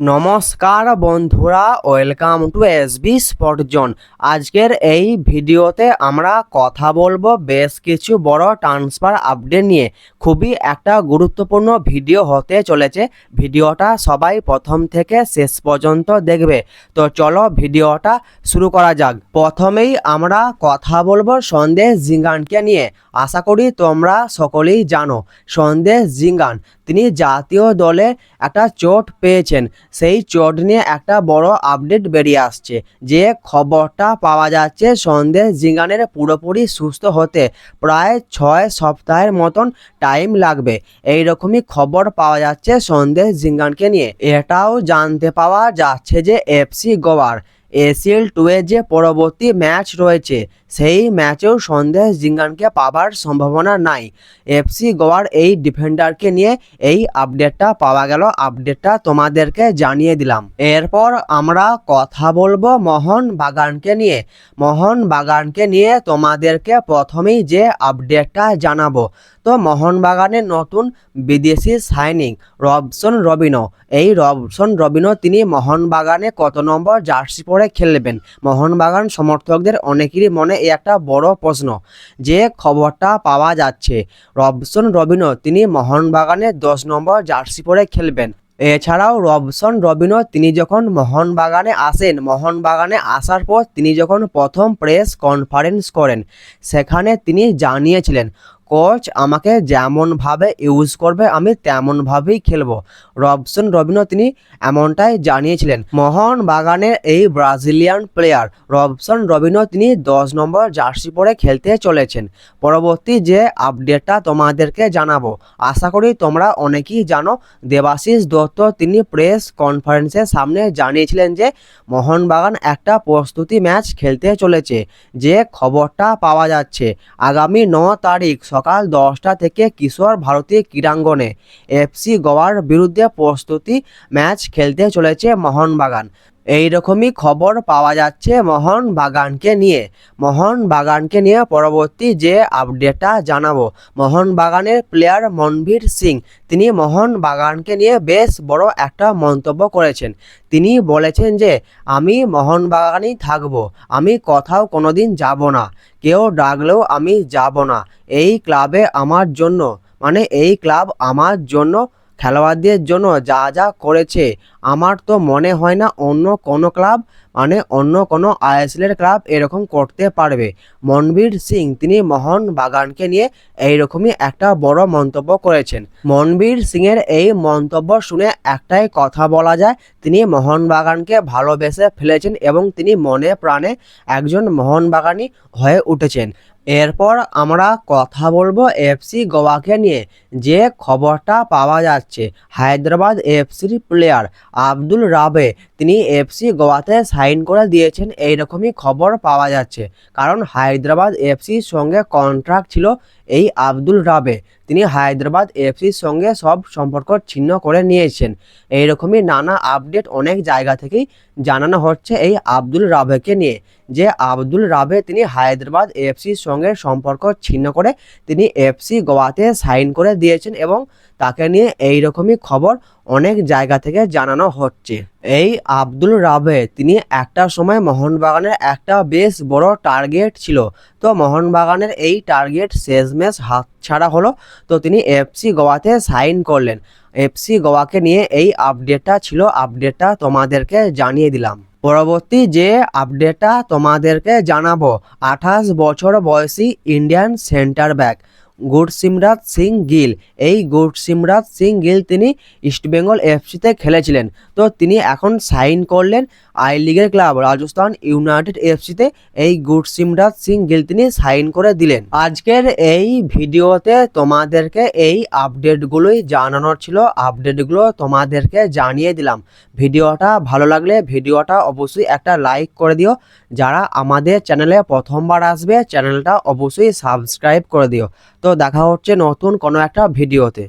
নমস্কার বন্ধুরা welcome to S B spot zone আজকের এই ভিডিওতে আমরা কথা বলব বেশ কিছু বড় ট্রান্সফার আপডেট নিয়ে। খুবই একটা গুরুত্বপূর্ণ ভিডিও হতে চলেছে। ভিডিওটা সবাই প্রথম থেকে শেষ পর্যন্ত দেখবে। তো চলো ভিডিওটা শুরু করা যাক। প্রথমেই আমরা কথা বলব সন্দেশ জিঙ্গানকে নিয়ে। আশা করি তোমরা সকলেই জানো, সন্দেশ জিঙ্গান, তিনি জাতীয় দলে একটা চোট পেয়েছেন। সেই চোট নিয়ে একটা বড় আপডেট বেরিয়ে আসছে। যে খবরটা পাওয়া যাচ্ছে সন্দেশ জিঙ্গানের পুরোপুরি সুস্থ হতে প্রায় ছয় সপ্তাহের মতন টাইম লাগবে। এই রকমই খবর পাওয়া যাচ্ছে সন্দেশ জিঙ্গানকে নিয়ে। এটাও জানতে পাওয়া যাচ্ছে যে এফসি গোয়ার এসিএল টু এর যে পরবর্তী ম্যাচ রয়েছে, সেই ম্যাচেও সন্দেশ জিঙ্গানকে পাবার সম্ভাবনা নাই। এফসি গোয়ার এই ডিফেন্ডারকে নিয়ে এই আপডেটটা পাওয়া গেল, আপডেটটা তোমাদেরকে জানিয়ে দিলাম। এরপর আমরা কথা বলব মোহন বাগানকে নিয়ে। মোহন বাগানকে নিয়ে তোমাদেরকে প্রথমেই যে আপডেটটা জানাব। তো মোহনবাগানের নতুন বিদেশি সাইনিং, রবসন রবিনো। এই রবসন রবিনো, তিনি মোহনবাগানে কত নম্বর জার্সি পরে খেলবেন। মোহনবাগান সমর্থকদের অনেকেরই মনে এই একটা বড় প্রশ্ন, যে খবরটা পাওয়া যাচ্ছে। রবসন রবিনো তিনি মোহনবাগানে দশ নম্বর জার্সি পরে খেলবেন। এছাড়াও রবসন রবিনো তিনি যখন মোহনবাগানে আসেন, মোহনবাগানে আসার পর তিনি যখন প্রথম প্রেস কনফারেন্স করেন, সেখানে তিনি জানিয়েছিলেন কোচ আমাকে যেমনভাবে ইউজ করবে, আমি তেমনভাবেই খেলব। রবসন রবিনো তিনি এমনটাই জানিয়েছিলেন। মোহন বাগানের এই ব্রাজিলিয়ান প্লেয়ার রবসন রবিনো তিনি দশ নম্বর জার্সি পরে খেলতে চলেছেন। পরবর্তী যে আপডেটটা তোমাদেরকে জানাব, আশা করি তোমরা অনেকেই জানো, দেবাশিস দত্ত তিনি প্রেস কনফারেন্সের সামনে জানিয়েছিলেন যে মোহনবাগান একটা প্রস্তুতি ম্যাচ খেলতে চলেছে, যে খবরটা পাওয়া যাচ্ছে। আগামী ন তারিখ সকাল দশটা থেকে কিশোর ভারতী ক্রীড়াঙ্গনে এফসি গোয়ার বিরুদ্ধে প্রস্তুতি ম্যাচ খেলতে চলেছে মোহনবাগান। এই রকমই খবর পাওয়া যাচ্ছে মোহন বাগানকে নিয়ে। মোহন বাগানকে নিয়ে পরবর্তী যে আপডেটটা জানাব। মোহন বাগানের প্লেয়ার মনভীর সিং, তিনি মোহন বাগানকে নিয়ে বেশ বড় একটা মন্তব্য করেছেন। তিনি বলেছেন যে, আমি মোহন বাগানেই থাকব, আমি কোথাও কোনোদিন যাব না। কেউ ডাকলেও আমি যাব না। এই ক্লাবে আমার জন্য মানে এই ক্লাব আমার জন্য, খেলোয়াড়দের জন্য যা যা করেছে আমার তো মনে হয় না অন্য কোনো ক্লাব মানে অন্য কোনো আইএসএলের ক্লাব এরকম করতে পারবে। মনবীর সিং, তিনি মোহন বাগানকে নিয়ে এইরকমই একটা বড় মন্তব্য করেছেন। মনবীর সিংয়ের এই মন্তব্য শুনে একটাই কথা বলা যায়, তিনি মোহনবাগানকে ভালোবেসে ফেলেছেন এবং তিনি মনে প্রাণে একজন মোহনবাগানই হয়ে উঠেছেন। এরপর আমরা কথা বলব এফসি গোয়াকে নিয়ে। যে খবরটা পাওয়া যাচ্ছে, হায়দ্রাবাদ এফসির প্লেয়ার আব্দুল রাবে। তিনি এফসি গোয়াতে সাইন করে দিয়েছেন, এইরকমই খবর পাওয়া যাচ্ছে। কারণ হায়দ্রাবাদ এফসির সঙ্গে কন্ট্রাক্ট ছিল এই আব্দুল রাবে। তিনি হায়দ্রাবাদ এফসির সঙ্গে সব সম্পর্ক ছিন্ন করে নিয়েছেন। এইরকমই নানা আপডেট অনেক জায়গা থেকেই জানানো হচ্ছে এই আব্দুল রাভেকে নিয়ে। যে আব্দুল রাভে তিনি হায়দ্রাবাদ এফসির সঙ্গে সম্পর্ক ছিন্ন করে তিনি এফসি গোয়াতে সাইন করে দিয়েছেন এবং তাকে নিয়ে এই রকমই খবর অনেক জায়গা থেকে জানানো হচ্ছে। এই আব্দুল রাভে তিনি একটা সময় মোহনবাগানের একটা বেশ বড় টার্গেট ছিল। তো মোহনবাগানের এই টার্গেট শেষমেশ হাতছাড়া হলো। তো তিনি এফসি গোয়াতে সাইন করলেন। এফসি গোয়াকে নিয়ে এই আপডেটটা ছিল। আপডেটটা তোমাদেরকে জানিয়ে দিলাম। পরবর্তী যে আপডেটটা তোমাদেরকে জানাব, আঠাশ বছর বয়সী Indian centre back Gursimraj Singh Gill. এই গুরসিমরাজ সিং গিল তিনি ইস্টবেঙ্গল এফসিতে খেলেছিলেন। তো তিনি এখন সাইন করলেন আই লিগের ক্লাব, রাজস্থান ইউনাইটেড এফসিতে। এই গুরসিমরাজ সিং গিল তিনি সাইন করে দিলেন। আজকের এই ভিডিওতে তোমাদেরকে এই আপডেটগুলোই জানানোর ছিল। আপডেটগুলো তোমাদেরকে জানিয়ে দিলাম। ভিডিওটা ভালো লাগলে ভিডিওটা অবশ্যই একটা লাইক করে দিও। যারা আমাদের চ্যানেলে প্রথমবার আসবে, চ্যানেলটা অবশ্যই সাবস্ক্রাইব করে দিও। তো দেখা হচ্ছে নতুন কোনো একটা ভিডিওতে।